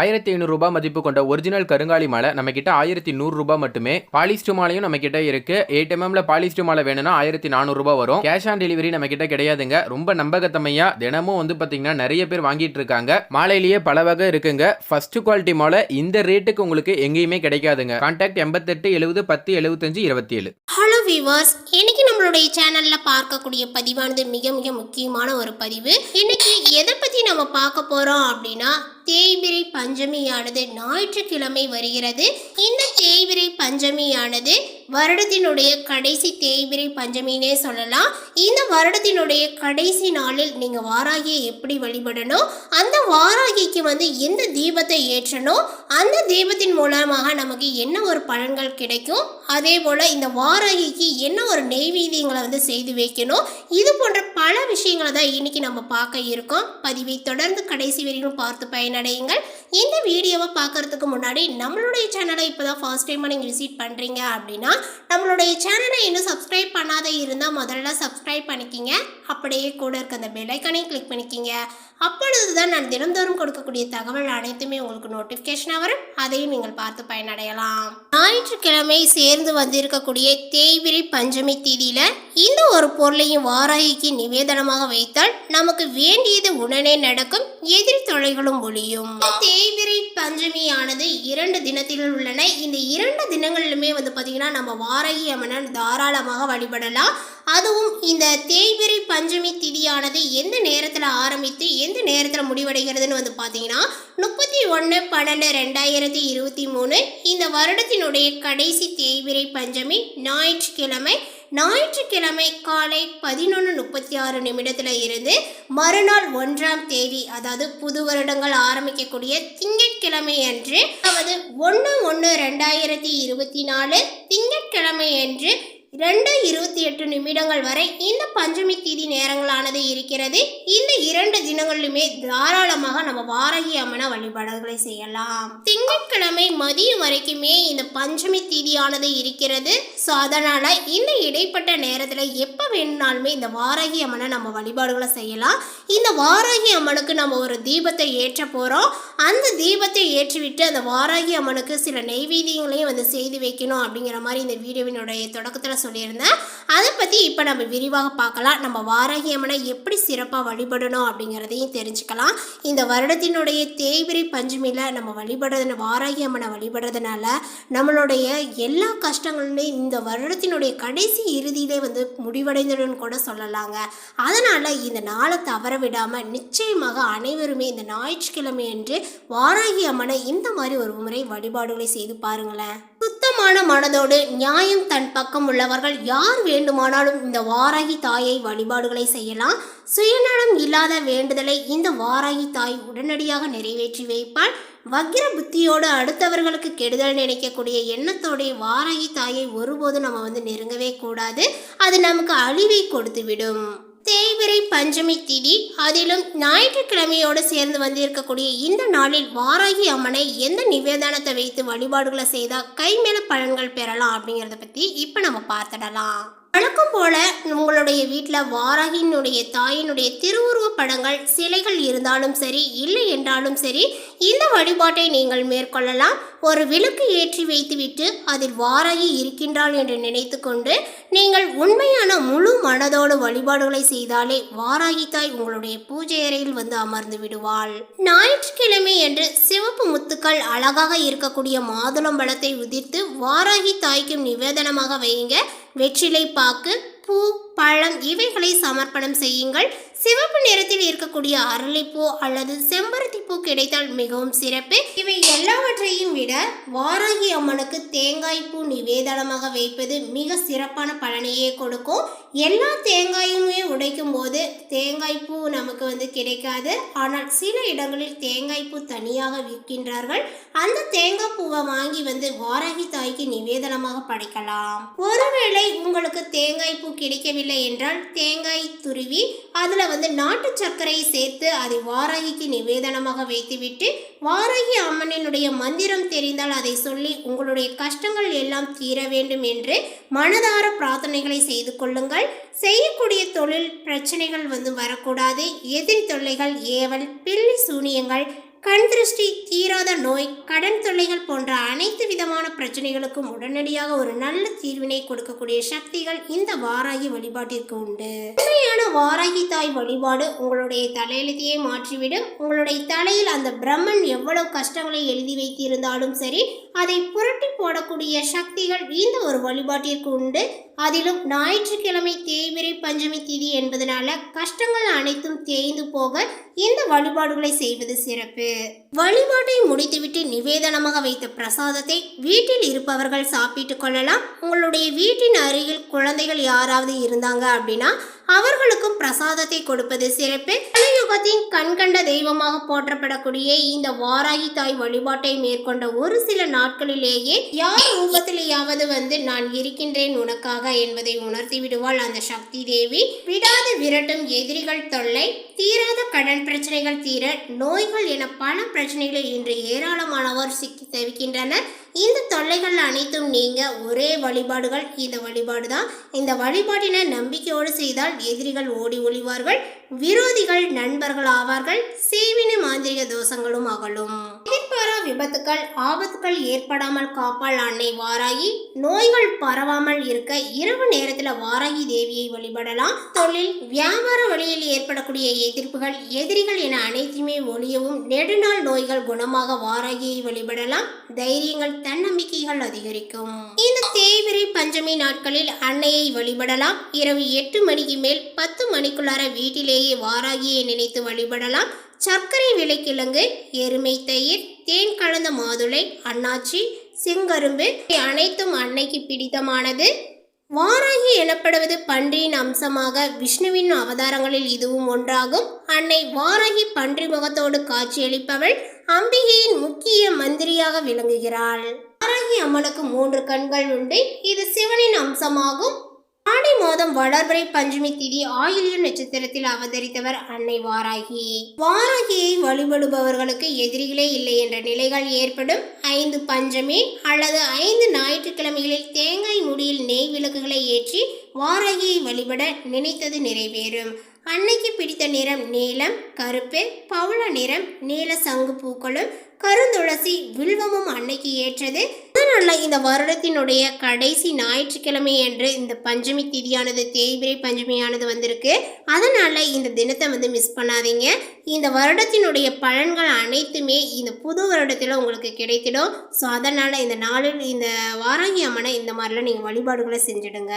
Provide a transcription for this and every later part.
ஆயிரத்தி ஐநூறுரூபா மதிப்பு கொண்ட ஒரிஜினல் கருங்காலி மாலை நம்ம கிட்ட ஆயிரத்தி நூறுரூபா மட்டுமே. பாலிஸ்டர் மாலையும் நம்ம கிட்ட இருக்கு எயிட் எம்எம்ல பாலிஸ்டர் மாலை வேணும்னா ஆயிரத்தி நானூறுரூபா வரும். கேஷ் ஆன் டெலிவரி நம்ம கிட்ட கிடையாதுங்க. ரொம்ப நம்பகத்தமையா தினமும் வந்து பாத்தீங்கன்னா நிறைய பேர் வாங்கிட்டு இருக்காங்க. மாலையிலேயே பல வகை இருக்குங்க. ஃபர்ஸ்ட் குவாலிட்டி மாலை இந்த ரேட்டுக்கு உங்களுக்கு எங்கேயுமே கிடைக்காதுங்க. கான்டாக்ட் எண்பத்தெட்டு எழுபது பத்து எழுபத்தஞ்சு இருபத்தி ஏழு ஹலோ வியூவர்ஸ் இன்னைக்கு நம்மளுடைய சேனல்ல பார்க்கக்கூடிய பதிவானது மிக மிக முக்கியமான ஒரு பதிவு. இன்னைக்கு எதை பத்தி நம்ம பார்க்க போறோம் அப்படின்னா தேய்பிரை பஞ்சமியானது ஞாயிற்றுக்கிழமை வருகிறது. இந்த தேய்பிரை பஞ்சமியானது வருடத்தினுடைய கடைசி தேய்பிரை பஞ்சமினே சொல்லலாம். இந்த வருடத்தினுடைய கடைசி நாளில் நீங்கள் வாராகியை எப்படி வழிபடணும்? அந்த வாராகிக்கு வந்து எந்த தீபத்தை ஏற்றணும்? அந்த தீபத்தின் மூலமாக நமக்கு என்ன ஒரு பலன்கள் கிடைக்கும்? அதே போல் இந்த வாராகிக்கு என்ன ஒரு நெய்வேதியங்களை வந்து செய்து வைக்கணும்? இது போன்ற பல விஷயங்களை தான் இன்னைக்கு நம்ம பார்க்க இருக்கோம். பதிவை தொடர்ந்து கடைசி வரைக்கும் பார்த்து பயனடையுங்கள். இந்த வீடியோவை பார்க்கறதுக்கு முன்னாடி நம்மளுடைய சேனலை இப்போ தான் ஃபர்ஸ்ட் டைமாக நீங்கள் விசிட் பண்ணுறீங்க அப்படின்னா நம்மளுடைய சேனலை இன்னும் சப்ஸ்கிரைப் பண்ணாத இருந்தால் முதல்ல சப்ஸ்கிரைப் பண்ணிக்கிங்க. அப்படியே கூட இருக்க அந்த பெல்லைக்கனையும் கிளிக் பண்ணிக்கிங்க. அப்பொழுது தான் நான் தினந்தோறும் கொடுக்கக்கூடிய தகவல் அனைத்துமே உங்களுக்கு நோட்டிஃபிகேஷனாக வரும். அதையும் நீங்கள் பார்த்து பயனடையலாம். ஞாயிற்றுக்கிழமை சேர்ந்து வந்திருக்கக்கூடிய தேய்விரி பஞ்சமி தேதியில் இந்த ஒரு பொருளையும் வாராகிக்கு நிவேதனமாக வைத்தால் நமக்கு வேண்டியது உடனே நடக்கும் எதிரி தொலைகளும் ஒளியும். தேய்பிரை பஞ்சமியானது இரண்டு தினத்தில் உள்ளன. இந்த இரண்டு தினங்களிலுமே வந்து பார்த்தீங்கன்னா நம்ம வாராகி அம்மனன் தாராளமாக வழிபடலாம். அதுவும் இந்த தேய்பிரை பஞ்சமி திதியானது எந்த நேரத்தில் ஆரம்பித்து எந்த நேரத்தில் முடிவடைகிறதுன்னு வந்து பார்த்தீங்கன்னா முப்பத்தி ஒன்று பன்னெண்டு ரெண்டாயிரத்தி இருபத்தி மூணு இந்த வருடத்தினுடைய கடைசி தேய்பிரை பஞ்சமி ஞாயிற்றுக்கிழமை ஞாயிற்றுக்கிழமை காலை பதினொன்று முப்பத்தி ஆறு நிமிடத்தில் இருந்து மறுநாள் ஒன்றாம் தேதி அதாவது புது வருடங்கள் ஆரம்பிக்கக்கூடிய திங்கட்கிழமை அன்று அதாவது ஒன்று ஒன்று ரெண்டாயிரத்தி இருபத்தி நாலு திங்கட்கிழமை அன்று ரெண்டு இருபத்தி எட்டு நிமிடங்கள் வரை இந்த பஞ்சமி தீதி நேரங்களானது இருக்கிறது. இந்த இரண்டு தினங்களிலுமே தாராளமாக நம்ம வாரகி அம்மனை வழிபாடுகளை செய்யலாம். திங்கட்கிழமை மதியம் வரைக்குமே இந்த பஞ்சமி தீதியானது இருக்கிறது. ஸோ அதனால இந்த இடைப்பட்ட நேரத்தில் எப்போ வேணுனாலுமே இந்த வாரகி அம்மனை நம்ம வழிபாடுகளை செய்யலாம். இந்த வாராகி அம்மனுக்கு நம்ம ஒரு தீபத்தை ஏற்ற போகிறோம் அந்த தீபத்தை ஏற்றிவிட்டு அந்த வாராகி அம்மனுக்கு சில நெய்வேதியங்களையும் வந்து செய்து வைக்கணும் அப்படிங்கிற மாதிரி இந்த வீடியோவினுடைய தொடக்கத்தில் சொல்லியிருந்தேன். அதை பற்றி இப்போ நம்ம விரிவாக பார்க்கலாம். நம்ம வாராகி அம்மனை எப்படி சிறப்பாக வழிபடணும் அப்படிங்கிறதையும் தெரிஞ்சுக்கலாம். இந்த வருடத்தினுடைய தேய்பிரை பஞ்சமியில் நம்ம வழிபடுறது வாராகி அம்மனை வழிபடுறதுனால நம்மளுடைய எல்லா கஷ்டங்களுமே இந்த வருடத்தினுடைய கடைசி இறுதியிலே வந்து முடிவடைந்துடும் கூட சொல்லலாங்க. அதனால் இந்த நாளை தவற விடாமல் நிச்சயமாக அனைவருமே இந்த ஞாயிற்றுக்கிழமை அன்று வாராகி அம்மனை இந்த மாதிரி ஒரு முறை வழிபாடுகளை செய்து பாருங்களேன். சுத்தமான மனதோடு நியாயம் தன் பக்கம் உள்ளவர்கள் யார் வேண்டுமானாலும் இந்த வாராகி தாயை வழிபாடுகளை செய்யலாம். சுயநலம் இல்லாத வேண்டுதலை இந்த வாராகி தாய் உடனடியாக நிறைவேற்றி வைப்பாள். வக்கிர புத்தியோடு அடுத்தவர்களுக்கு கெடுதல் நினைக்கக்கூடிய எண்ணத்தோடைய வாராகி தாயை ஒருபோதும் நம்ம வந்து நெருங்கவே கூடாது. அது நமக்கு அழிவை கொடுத்து விடும் தேய்பிரை பஞ்சமி திதி. அதிலும் ஞாயிற்றுக்கிழமையோடு சேர்ந்து வந்திருக்கக்கூடிய இந்த நாளில் வாராகி அம்மனை எந்த நிவேதனத்தை வைத்து வழிபாடுகளை செய்தால் கைமேல பலன்கள் பெறலாம் அப்படிங்கிறத பற்றி இப்போ நம்ம பார்த்துடலாம். வழக்கம் போல உங்களுடைய வீட்டில் வாராகியினுடைய தாயினுடைய திருவுருவ படங்கள் சிலைகள் இருந்தாலும் சரி இல்லை என்றாலும் சரி இந்த வழிபாட்டை நீங்கள் மேற்கொள்ளலாம். ஒரு விளக்கு ஏற்றி வைத்துவிட்டு அதில் வாராகி இருக்கின்றாள் என்று நினைத்து கொண்டு நீங்கள் உண்மையான முழு மனதோடு வழிபாடுகளை செய்தாலே வாராகி தாய் உங்களுடைய பூஜை அறையில் வந்து அமர்ந்து விடுவாள். ஞாயிற்றுக்கிழமை என்று சிவப்பு முத்துக்கள் அழகாக இருக்கக்கூடிய மாதுளம்பழத்தை உதிர்த்து வாராகி தாய்க்கும் நிவேதனமாக வையுங்க. வெற்றிலை பாக்கு பூ பழம் இவைகளை சமர்ப்பணம் செய்யுங்கள். சிவப்பு நிறத்தில் இருக்கக்கூடிய அரளிப்பூ அல்லது செம்பருத்தி பூ கிடைத்தால் மிகவும் சிறப்பு. இவை எல்லாவற்றையும் விட வாராகி அம்மனுக்கு தேங்காய் பூ நிவேதனமாக வைப்பது மிக சிறப்பான பலனையே கொடுக்கும். எல்லா தேங்காயுமே உடைக்கும் போது தேங்காய் பூ நமக்கு வந்து கிடைக்காது. ஆனால் சில இடங்களில் தேங்காய் பூ தனியாக விற்கின்றார்கள். அந்த தேங்காய் பூவை வாங்கி வந்து வாராகி தாய்க்கு நிவேதனமாக படைக்கலாம். ஒருவேளை உங்களுக்கு தேங்காய் பூ கிடைக்கவில்லை என்றால் தேங்காய் துருவி அதில் வந்து நாட்டு சர்க்கரையை சேர்த்து அதை வாராகிக்கு நிவேதனமாக வைத்துவிட்டு வாராகி அம்மனினுடைய மந்திரம் தெரிந்தால் அதை சொல்லி உங்களுடைய கஷ்டங்கள் எல்லாம் தீர வேண்டும் என்று மனதார பிரார்த்தனைகளை செய்து கொள்ளுங்கள். செய்யக்கூடிய தொழில் பிரச்சனைகள் வந்து வரக்கூடாது. எதிரி தொல்லைகள் ஏவல் பில்லி சூனியங்கள் கண் திருஷ்டி தீராத நோய் கடன் தொல்லைகள் போன்ற அனைத்து விதமான பிரச்சனைகளுக்கும் உடனடியாக ஒரு நல்ல தீர்வினை கொடுக்கக்கூடிய சக்திகள் இந்த வாராகி வழிபாட்டிற்கு உண்டு. உண்மையான வாராகி தாய் வழிபாடு உங்களுடைய தலையெழுத்தையே மாற்றிவிடும். உங்களுடைய தலையில் அந்த பிரம்மன் எவ்வளவு கஷ்டங்களை எழுதி வைத்திருந்தாலும் சரி அதை புரட்டி போடக்கூடிய சக்திகள் இந்த ஒரு வழிபாட்டிற்கு உண்டு. அதிலும் ஞாயிற்றுக்கிழமை தேய்பிரை பஞ்சமி திதி என்பதனால கஷ்டங்கள் அனைத்தும் தேய்ந்து போக இந்த வழிபாடுகளை செய்வது சிறப்பு. வழிபாட்டை முடித்துவிட்டு நிவேதனமாக வைத்த பிரசாதத்தை வீட்டில் இருப்பவர்கள் சாப்பிட்டு கொள்ளலாம். உங்களுடைய வீட்டின் அருகில் குழந்தைகள் யாராவது இருந்தாங்க அப்படின்னா அவர்களுக்கும் பிரசாதத்தை கொடுப்பது சிறப்பு. கலியுகத்தின் கண்கண்ட தெய்வமாக போற்றப்படக்கூடிய இந்த வாராகி தாய் வழிபாட்டை மேற்கொண்ட ஒரு சில நாட்களிலேயே யார் ரூபத்திலேயாவது வந்து நான் இருக்கின்றேன் உனக்காக என்பதை உணர்த்தி விடுவாள் அந்த சக்தி தேவி. விடாது விரட்டும் எதிரிகள் தொல்லை தீராத கடன் பிரச்சனைகள் தீர நோய்கள் என பல பிரச்சனைகளில் இன்று ஏராளமானவர் சிக்கி தவிக்கின்றனர். இந்த தொல்லைகள் அனைத்தும் நீங்க ஒரே வழிபாடுகள். இந்த வழிபாடு தான் இந்த வழிபாட்டினை நம்பிக்கையோடு செய்தால் எதிரிகள் ஓடி ஒளிவார்கள் விரோதிகள் நண்பர்கள் ஆவார்கள் சேவினை மாந்திரிக தோஷங்களும் அகலும். விபத்துக்கள் ஆபத்துக்கள் ஏற்படாமல் காப்பாள் அன்னை வாராகி நோய்கள் பரவாமல் இருக்க இரவு நேரத்தில் வாராகி தேவியை வழிபடலாம். தொழில் வியாபார வழியில் ஏற்படக்கூடிய எதிர்ப்புகள் எதிரிகள் என அனைத்துமே ஒழியவும் நெடுநாள் நோய்கள் குணமாக வாராகியை வழிபடலாம். தைரியங்கள் தன்னம்பிக்கைகள் அதிகரிக்கும். இந்த தேய்பிரை பஞ்சமி நாட்களில் அன்னையை வழிபடலாம். இரவு எட்டு மணிக்கு மேல் பத்து மணிக்குள்ளார வீட்டிலேயே வாராகியை நினைத்து வழிபடலாம். சர்க்கரை விலைக்கிழங்கு எருமை தயிர் தேன் கலந்த மாதுளை அண்ணாச்சி செங்கரும்பு அனைத்தும் அன்னைக்கு பிடித்தமானது. வாராகி எனப்படுவது பன்றியின் அம்சமாக விஷ்ணுவின் அவதாரங்களில் இதுவும் ஒன்றாகும். அன்னை வாராகி பன்றி முகத்தோடு காட்சியளிப்பவள் அம்பிகையின் முக்கிய மந்திரியாக விளங்குகிறாள். வாராகி அம்மனுக்கு மூன்று கண்கள் உண்டு. இது சிவனின் அம்சமாகும். ஆடி மாதம் வளர்பிறை பஞ்சமி திதி ஆயில்ய நட்சத்திரத்தில் அவதரித்தவர் அன்னை வாராகி. வாராகியை வழிபடுபவர்களுக்கு எதிரிகளே இல்லை என்ற நிலைகள் ஏற்படும். ஐந்து பஞ்சமி அல்லது ஐந்து ஞாயிற்றுக்கிழமைகளில் தேங்காய் முடியில் நெய் விளக்குகளை ஏற்றி வாராகியை வழிபட நினைத்தது நிறைவேறும். அன்னைக்கு பிடித்த நிறம் நீலம் கருப்பு பவள நிறம் நீல சங்கு பூக்களும் கருந்துளசி வில்வமும் அன்னைக்கு ஏற்றது. அதனால இந்த வருடத்தினுடைய கடைசி ஞாயிற்றுக்கிழமை என்று இந்த பஞ்சமி திதியானது தேய்பிரை பஞ்சமியானது வந்திருக்கு. அதனால இந்த தினத்தை வந்து மிஸ் பண்ணாதீங்க. இந்த வருடத்தினுடைய பலன்கள் அனைத்துமே இந்த புது வருடத்தில் உங்களுக்கு கிடைத்திடும். ஸோ அதனால் இந்த நாளில் இந்த வாராகி அம்மனை இந்த மாதிரிலாம் நீங்கள் வழிபாடுகளை செஞ்சிடுங்க.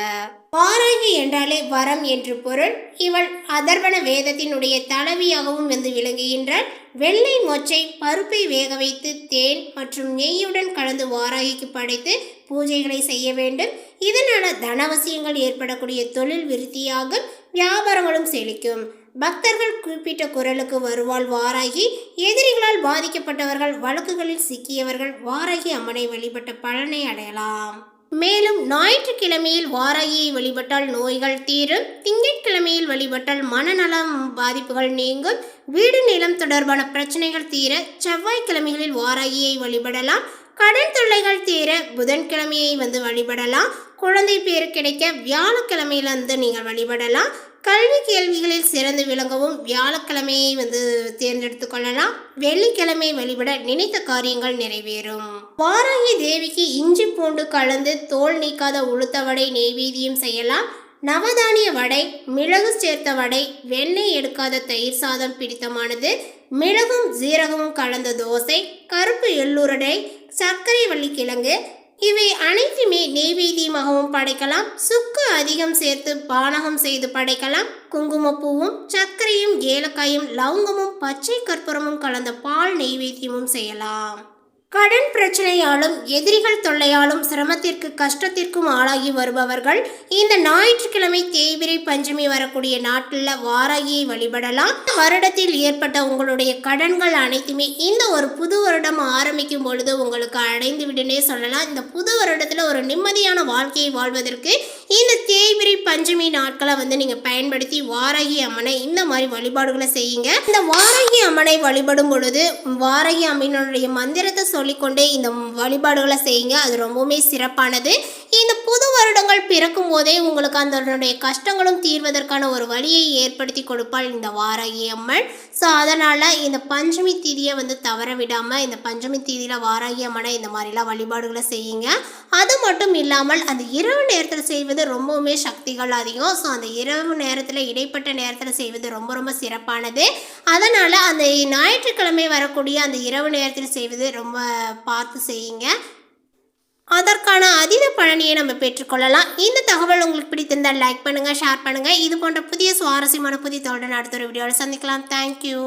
வாராகி என்றாலே வரம் என்று பொருள். இவள் அதர்வன வேதத்தினுடைய தலைவியாகவும் வந்து விளங்குகின்றாள். வெள்ளை மொச்சை பருப்பை வேக வைத்து தேன் மற்றும் நெய்யுடன் கலந்து வாராகிக்கு படைத்து பூஜைகளை செய்ய வேண்டும். இதனால் தனவசியங்கள் ஏற்படக்கூடிய தொழில் விருத்தியாகும் வியாபாரங்களும் செழிக்கும். பக்தர்கள் குறிப்பிட்ட குரலுக்கு வருவாள் வாராகி எதிரிகளால் பாதிக்கப்பட்டவர்கள் வழக்குகளில் சிக்கியவர்கள் வாராகி அம்மனை வழிபட்ட பலனை அடையலாம். மேலும் ஞாயிற்றுக்கிழமையில் வாராகியை வழிபட்டால் நோய்கள் தீரும். திங்கட்கிழமையில் வழிபட்டால் மனநலம் பாதிப்புகள் நீங்கும். வீடு நிலம் தொடர்பான பிரச்சனைகள் தீர செவ்வாய்க்கிழமைகளில் வாராகியை வழிபடலாம். கடன் தொல்லைகள் தீர புதன்கிழமையை வந்து வழிபடலாம். குழந்தை பேர் கிடைக்க வியாழக்கிழமையிலிருந்து நீங்கள் வழிபடலாம். கல்வி கேள்விகளில் சிறந்து விளங்கவும் வியாழக்கிழமையை வந்து தேர்ந்தெடுத்து கொள்ளலாம். வெள்ளிக்கிழமை வழிபட நினைத்த காரியங்கள் நிறைவேறும். வாராகி தேவிக்கு இஞ்சி பூண்டு கலந்து தோல் நீக்காத உளுத்த வடை நெய்வேதியம் செய்யலாம். நவதானிய வடை மிளகு சேர்த்த வடை வெண்ணெய் எடுக்காத தயிர் சாதம் பிடித்தமானது மிளகும் ஜீரகமும் கலந்த தோசை கருப்பு எள்ளுருடை சர்க்கரை வள்ளிக்கிழங்கு இவை அனைத்துமே நெய்வேத்தியமாகவும் படைக்கலாம். சுக்கு அதிகம் சேர்த்து பானகம் செய்து படைக்கலாம். குங்குமப்பூவும் சர்க்கரையும் ஏலக்காயும் லவங்கமும் பச்சை கற்பூரமும் கலந்த பால் நெய்வேத்தியமும் செய்யலாம். கடன் பிரச்சனையாலும் எதிரிகள் தொல்லையாலும் சிரமத்திற்கு கஷ்டத்திற்கும் ஆளாகி வருபவர்கள் இந்த ஞாயிற்றுக்கிழமை தேய்பிரை பஞ்சமி வரக்கூடிய நாட்டில் வாராகியை வழிபடலாம். வருடத்தில் ஏற்பட்ட உங்களுடைய கடன்கள் அனைத்துமே இந்த ஒரு புது வருடம் ஆரம்பிக்கும் பொழுது உங்களுக்கு அடைந்து விடுனே சொல்லலாம். இந்த புது வருடத்தில் ஒரு நிம்மதியான வாழ்க்கையை வாழ்வதற்கு இந்த தேய்பிரை பஞ்சமி நாட்களை வந்து நீங்கள் பயன்படுத்தி வாராகி அம்மனை இந்த மாதிரி வழிபாடுகளை செய்யுங்க. இந்த வாராகி அம்மனை வழிபடும் பொழுது வாராகி அம்மனுடைய மந்திரத்தை சொல்லிக்கொண்டே இந்த வழிபாடுகளை செய்யுங்க. அது ரொம்பவுமே சிறப்பானது. இந்த புது வருடங்கள் பிறக்கும் போதே உங்களுக்கு அதனுடைய கஷ்டங்களும் தீர்வதற்கான ஒரு வழியை ஏற்படுத்தி கொடுப்பாள் இந்த வாராகி அம்மன் ஸோ அதனால் இந்த பஞ்சமி தீதியை வந்து தவற விடாமல் இந்த பஞ்சமி தீதியில் வாராகி அம்மனை இந்த மாதிரிலாம் வழிபாடுகளை செய்யுங்க. அது மட்டும் இல்லாமல் அந்த இரவு நேரத்தில் செய்வது ரொம்பவுமே சக்திகள் அதிகம். ஸோ அந்த இரவு நேரத்தில் இடைப்பட்ட நேரத்தில் செய்வது ரொம்ப ரொம்ப சிறப்பானது. அதனால் அந்த ஞாயிற்றுக்கிழமை வரக்கூடிய அந்த இரவு நேரத்தில் செய்வது ரொம்ப பார்த்து செய்யுங்க. அதற்கான அதீத பலனையை நம்ம பெற்றுக்கொள்ளலாம். இந்த தகவல் உங்களுக்கு பிடித்திருந்தால் லைக் பண்ணுங்கள் ஷேர் பண்ணுங்கள் இது போன்ற புதிய சுவாரஸ்யமான புதிய தோழன் அடுத்த ஒரு வீடியோவில் சந்திக்கலாம். தேங்க்யூ